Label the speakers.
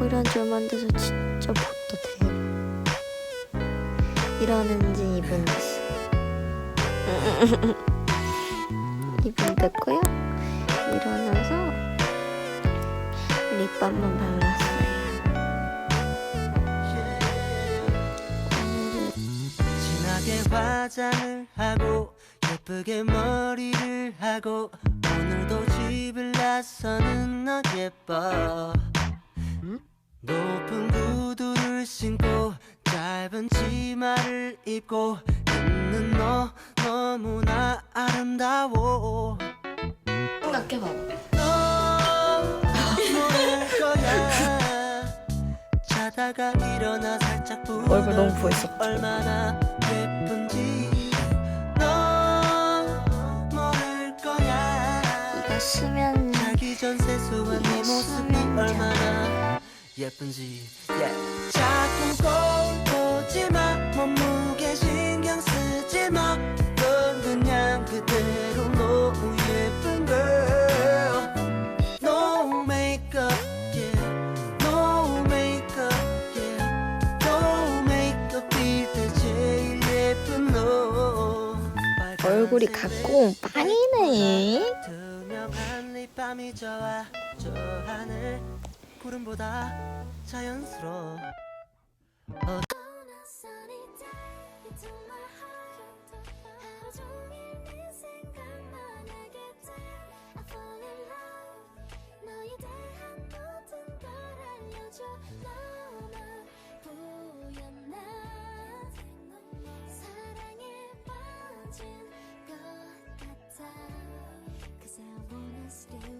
Speaker 1: 하고 이런 줄 만 돼서 진짜 못다 대박. 이러는지 이분지. 이분 됐고요. 일어나서 립밤만 발랐어요.
Speaker 2: 진하게 화장을 하고 예쁘게 머리를 하고 오늘도 집을 나서는 너 예뻐 높은 구두를 신고 짧은 치마를 입고 있는 너 너무나 아름다워.
Speaker 3: 생각해 봐봐.
Speaker 2: 모를 거야. 자다가 일어나 살짝
Speaker 3: 얼굴 너무 부었어.
Speaker 2: 얼마나 예쁜지. 너 모를 거야.
Speaker 1: 이거 수면
Speaker 2: 자기 전 세수한 네 모습이 얼마나 예쁜지. yeah. 자꾸 거울 보지 마. 몸무게 신경 쓰지 마 넌 그냥 그대로 너무 예쁜 girl. No makeup yeah. No makeup yeah. No makeup일 때 제일 예쁜 너.
Speaker 1: 얼굴이 갖고 빵이네.
Speaker 2: 투명한 립밤이 좋아. 저 하늘 구름보다 자연스러워. 어... still